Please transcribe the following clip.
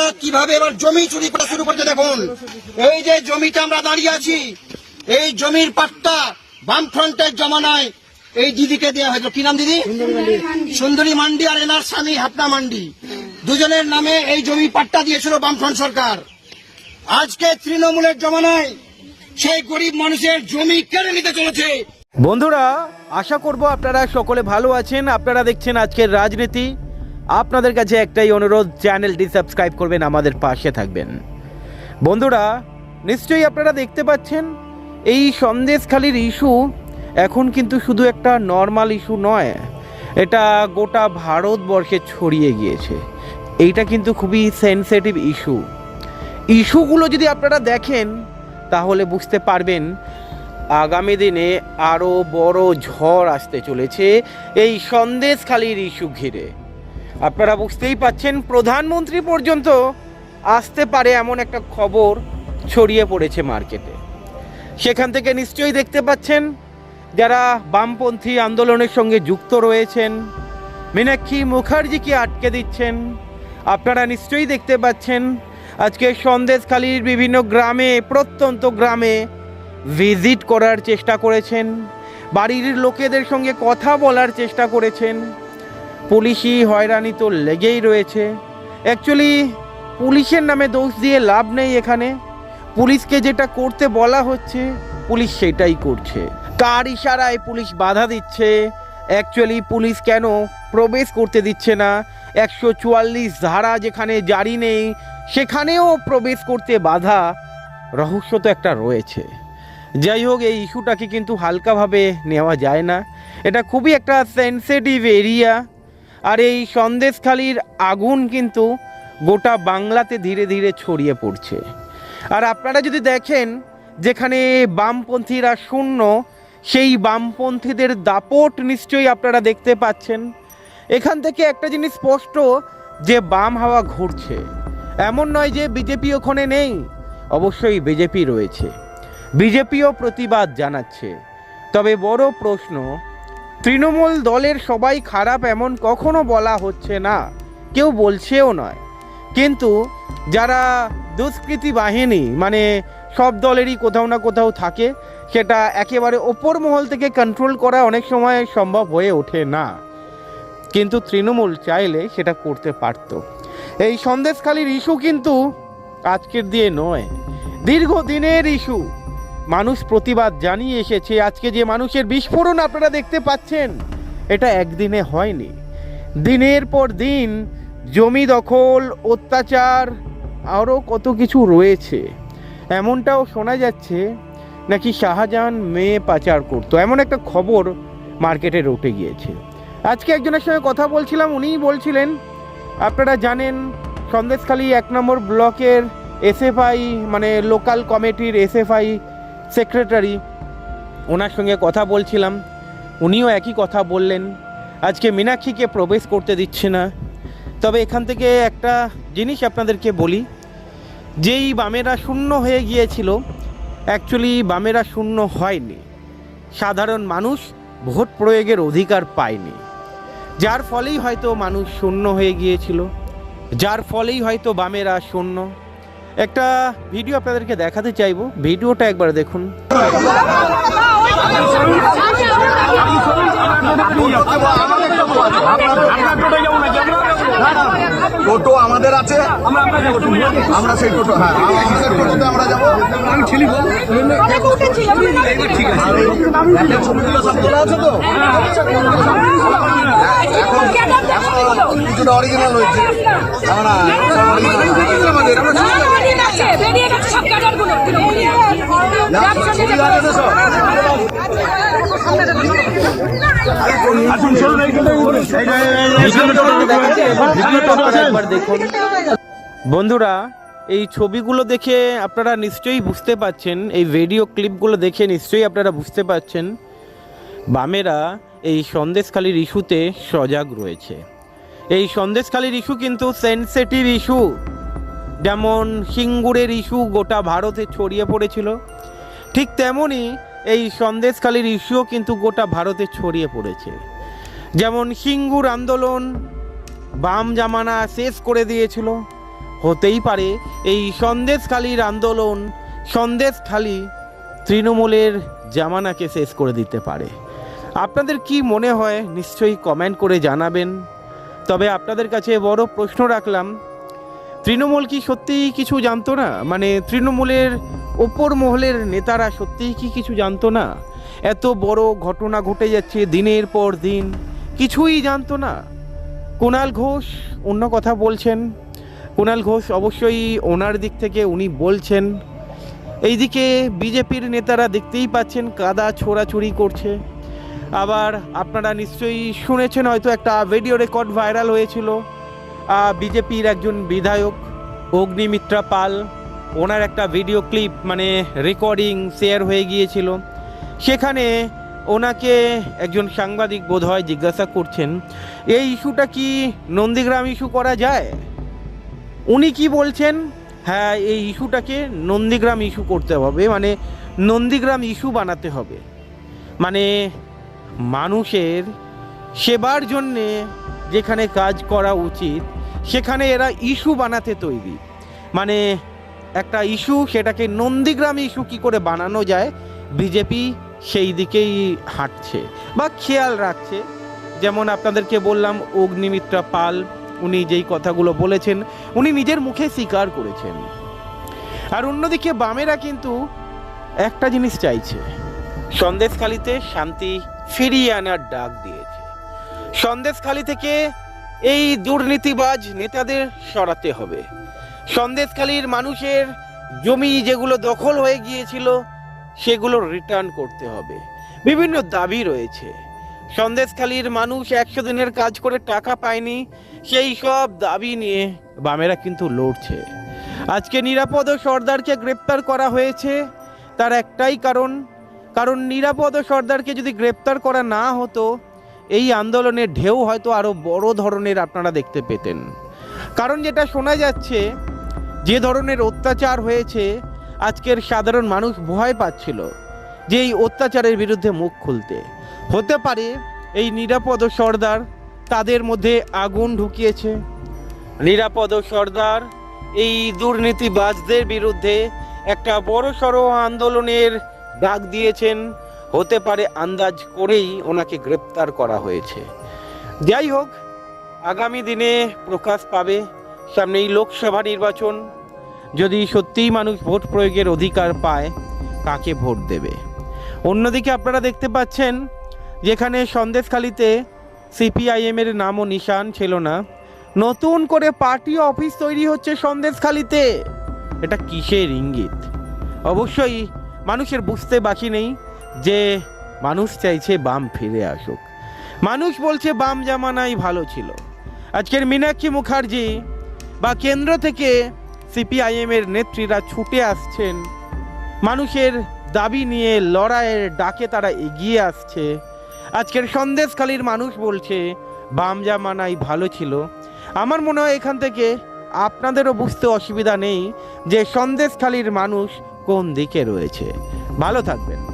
বামেরা কীভাবে এবার জমি চুরি করা শুরু করতে দেখুন এই যে জমিটা আমরা দাঁড়িয়ে আছি, এই জমির পাট্টা বামফ্রন্টের জমানায় এই দিদিকে দেওয়া হয়েছিল। কি নাম দিদি? সুন্দরী মান্ডি আর এনার স্বামী হাপনা মান্ডি। দুজনের নামে এই জমি পাট্টা দিয়েছিল বামফ্রন্ট সরকার। আজকে তৃণমূলের জমানায় সেই গরিব মানুষের জমি কেড়ে নিতে চলেছে। বন্ধুরা, আশা করব আপনারা সকলে ভালো আছেন। আপনারা দেখছেন আজকের রাজনীতি। আপনাদের কাছে একটাই অনুরোধ, চ্যানেলটি সাবস্ক্রাইব করবেন, আমাদের পাশে থাকবেন। বন্ধুরা, নিশ্চয়ই আপনারা দেখতে পাচ্ছেন, এই সন্দেশখালির ইস্যু এখন কিন্তু শুধু একটা নর্মাল ইস্যু নয়, এটা গোটা ভারতবর্ষে ছড়িয়ে গিয়েছে। এইটা কিন্তু খুবই সেন্সিটিভ ইস্যু। ইস্যুগুলো যদি আপনারা দেখেন, তাহলে বুঝতে পারবেন, আগামী দিনে আরও বড় ঝড় আসতে চলেছে এই সন্দেশখালির ইস্যু ঘিরে। আপনারা বুঝতেই পাচ্ছেন, প্রধানমন্ত্রী পর্যন্ত আসতে পারে এমন একটা খবর ছড়িয়ে পড়েছে মার্কেটে। সেখান থেকে নিশ্চয়ই দেখতে পাচ্ছেন, যারা বামপন্থী আন্দোলনের সঙ্গে যুক্ত রয়েছেন, মীনাক্ষী মুখার্জিকে আটকে দিচ্ছেন, আপনারা নিশ্চয়ই দেখতে পাচ্ছেন, আজকে সন্দেশখালির বিভিন্ন গ্রামে, প্রত্যন্ত গ্রামে ভিজিট করার চেষ্টা করেছেন, বাড়ির লোকেদের সঙ্গে কথা বলার চেষ্টা করেছেন পুলিশি হয়রানি তো লেগেই রয়েছে। অ্যাকচুয়ালি পুলিশের নামে দোষ দিয়ে লাভ নেই এখানে। পুলিশকে যেটা করতে বলা হচ্ছে, পুলিশ সেটাই করছে। কার ইশারায় পুলিশ বাধা দিচ্ছে? অ্যাকচুয়ালি পুলিশ কেন প্রবেশ করতে দিচ্ছে না? একশো চুয়াল্লিশ ধারা যেখানে জারি নেই, সেখানেও প্রবেশ করতে বাধা। রহস্য তো একটা রয়েছে। যাই হোক, এই ইস্যুটাকে কিন্তু হালকাভাবে নেওয়া যায় না। এটা খুবই একটা সেন্সিটিভ এরিয়া আর এই সন্দেশখালির আগুন কিন্তু গোটা বাংলাতে ধীরে ধীরে ছড়িয়ে পড়ছে। আর আপনারা যদি দেখেন, যেখানে বামপন্থীরা শূন্য, সেই বামপন্থীদের দাপট নিশ্চয়ই আপনারা দেখতে পাচ্ছেন। এখান থেকে একটা জিনিস স্পষ্ট, যে বাম হাওয়া ঘুরছে। এমন নয় যে বিজেপি ওখানে নেই, অবশ্যই বিজেপি রয়েছে। বিজেপিও প্রতিবাদ জানাচ্ছে। তবে বড় প্রশ্ন তৃণমূল দলের সবাই খারাপ এমন কখনো বলা হচ্ছে না। কেউ বলছেও নয়। কিন্তু যারা দুষ্কৃতী বাহিনী মানে সব দলেরই কোথাও না কোথাও থাকে, সেটা একেবারে ওপর মহল থেকে কন্ট্রোল করা অনেক সময় সম্ভব হয়ে ওঠে না। কিন্তু তৃণমূল চাইলে সেটা করতে পারত। এই সন্দেশখালির ইস্যু কিন্তু আজকের দিয়ে নয়। দীর্ঘদিনের ইস্যু। মানুষ প্রতিবাদ জানিয়ে এসেছে। আজকে যে মানুষের বিস্ফোরণ আপনারা দেখতে পাচ্ছেন, এটা একদিনে হয়নি। দিনের পর দিন জমি দখল, অত্যাচার, আরও কত কিছু রয়েছে। এমনটাও শোনা যাচ্ছে নাকি শাহজাহান মেয়ে পাচার করতো। এমন একটা খবর মার্কেটে রটে গিয়েছে। আজকে একজনের সঙ্গে কথা বলছিলাম, উনিই বলছিলেন, আপনারা জানেন, সন্দেশখালী এক নম্বর ব্লকের এসএফআই মানে লোকাল কমিটির এসএফআই সেক্রেটারি, ওনার সঙ্গে কথা বলছিলাম, উনিও একই কথা বললেন, আজকে মীনাক্ষীকে প্রবেশ করতে দিচ্ছে না। তবে এখান থেকে একটা জিনিস আপনাদেরকে বলি, যেই বামেরা শূন্য হয়ে গিয়েছিল অ্যাকচুয়ালি বামেরা শূন্য হয়নি। সাধারণ মানুষ ভোট প্রয়োগের অধিকার পায়নি। যার ফলেই হয়তো মানুষ শূন্য হয়ে গিয়েছিল, যার ফলেই হয়তো বামেরা শূন্য। একটা ভিডিও আপনাদেরকে দেখাতে চাইব ভিডিওটা একবার দেখুন টোটো আমাদের আছে। আমরা সেই টোটো হ্যাঁ টোটোতে আমরা যাব। ছবিগুলো সব তোলা আছে তো কিছুটা অরিজিনাল হয়েছে আমরা আমাদের আমরা বেরিয়ে গেছে সব ক্যাডারগুলো ছবি আছে তো সব দেখাচ্ছি, এবার ভিডিওটা আপনারা একবার দেখুন বন্ধুরা, এই ছবিগুলো দেখে আপনারা নিশ্চয়ই বুঝতে পাচ্ছেন, এই ভিডিও ক্লিপগুলো দেখে নিশ্চয়ই আপনারা বুঝতে পাচ্ছেন, বামেরা এই সন্দেশখালির ইস্যুতে সজাগ রয়েছে। এই সন্দেশখালির ইস্যু কিন্তু সেন্সিটিভ ইস্যু, যেমন সিঙ্গুরের ইস্যু গোটা ভারতে ছড়িয়ে পড়েছিল, ঠিক তেমনই এই সন্দেশখালির ইস্যুও কিন্তু গোটা ভারতে ছড়িয়ে পড়েছে। যেমন সিঙ্গুর আন্দোলন বাম জামানা শেষ করে দিয়েছিল। হতেই পারে এই সন্দেশখালির আন্দোলন সন্দেশখালি তৃণমূলের জামানাকে শেষ করে দিতে পারে। আপনাদের কি মনে হয়? নিশ্চয়ই কমেন্ট করে জানাবেন। তবে আপনাদের কাছে বড় প্রশ্ন রাখলাম, তৃণমূল কি সত্যিই কিছু জানতো না? মানে তৃণমূলের ওপর মহলের নেতারা সত্যিই কি কিছু জানতো না? এত বড় ঘটনা ঘটে যাচ্ছে দিনের পর দিন। কিছুই জানতো না। কুণাল ঘোষ অন্য কথা বলছেন। কুণাল ঘোষ অবশ্যই ওনার দিক থেকে উনি বলছেন। এইদিকে বিজেপির নেতারা দেখতেই পাচ্ছেন কাদা ছোড়াছুড়ি করছে। আবার আপনারা নিশ্চয়ই শুনেছেন হয়তো একটা ভিডিও রেকর্ড ভাইরাল হয়েছিল। বিজেপির একজন বিধায়ক অগ্নিমিত্রা পাল, ওনার একটা ভিডিও ক্লিপ মানে রেকর্ডিং শেয়ার হয়ে গিয়েছিল। সেখানে ওনাকে একজন সাংবাদিক বোধহয় জিজ্ঞাসা করছেন, এই ইস্যুটা কি নন্দীগ্রাম ইস্যু করা যায়? উনি কি বলছেন হ্যাঁ এই ইস্যুটাকে নন্দীগ্রাম ইস্যু করতে হবে মানে নন্দীগ্রাম ইস্যু বানাতে হবে। মানে মানুষের সেবার জন্যে যেখানে কাজ করা উচিত, সেখানে এরা ইস্যু বানাতে তৈরি। মানে একটা ইস্যু, সেটাকে নন্দীগ্রাম ইস্যু কি করে বানানো যায়, বিজেপি সেই দিকেই হাঁটছে বা খেয়াল রাখছে। যেমন আপনাদেরকে বললাম, অগ্নিমিত্রা পাল, উনি যেই কথাগুলো বলেছেন, উনি নিজের মুখে স্বীকার করেছেন। আর অন্যদিকে বামেরা কিন্তু একটা জিনিস চাইছে, সন্দেশখালিতে শান্তি ফিরিয়ে আনার ডাক দিয়েছে। সন্দেশখালি থেকে এই দুর্নীতিবাজ নেতাদের সরাতে হবে। সন্দেশখালির মানুষের জমি যেগুলো দখল হয়ে গিয়েছিল সেগুলো রিটার্ন করতে হবে। বিভিন্ন দাবি রয়েছে। সন্দেশখালির মানুষ একশো দিনের কাজ করে টাকা পায়নি, সেই সব দাবি নিয়ে বামেরা কিন্তু লড়ছে। আজকে নিরাপদ সর্দারকে গ্রেপ্তার করা হয়েছে, তার একটাই কারণ কারণ নিরাপদ সর্দারকে যদি গ্রেপ্তার করা না হতো, এই আন্দোলনের ঢেউ হয়তো আরও বড় ধরনের আপনারা দেখতে পেতেন। কারণ যেটা শোনা যাচ্ছে, যে ধরনের অত্যাচার হয়েছে আজকের সাধারণ মানুষ ভয় পাচ্ছিল যে এই অত্যাচারের বিরুদ্ধে মুখ খুলতে। হতে পারে এই নিরাপদ সর্দার তাদের মধ্যে আগুন ঢুকিয়েছে। নিরাপদ সর্দার এই দুর্নীতিবাজদের বিরুদ্ধে একটা বড় সড়ো আন্দোলনের ডাক দিয়েছেন। হতে পারে আন্দাজ করেই ওনাকে গ্রেপ্তার করা হয়েছে। যাই হোক, আগামী দিনে প্রকাশ পাবে। সামনেই লোকসভা নির্বাচন। যদি সত্যিই মানুষ ভোট প্রয়োগের অধিকার পায়, কাকে ভোট দেবে? অন্যদিকে আপনারা দেখতে পাচ্ছেন, যেখানে সন্দেশখালিতে সিপিআইএমের নামও নিশান ছিল না। নতুন করে পার্টি অফিস তৈরি হচ্ছে সন্দেশখালিতে। এটা কিসের ইঙ্গিত? অবশ্যই মানুষের বুঝতে বাকি নেই যে মানুষ চাইছে বাম ফিরে আসুক। মানুষ বলছে বাম জামানাই ভালো ছিল। আজকের মীনাক্ষী মুখার্জি বা কেন্দ্র থেকে সিপিআইএমের নেত্রীরা ছুটে আসছেন। মানুষের দাবি নিয়ে লড়াইয়ের ডাকে তারা এগিয়ে আসছে। আজকের সন্দেশখালীর মানুষ বলছে, বাম জামানাই ভালো ছিল। আমার মনে হয় এখান থেকে আপনাদেরও বুঝতে অসুবিধা নেই যে সন্দেশখালীর মানুষ কোন দিকে রয়েছে। ভালো থাকবেন।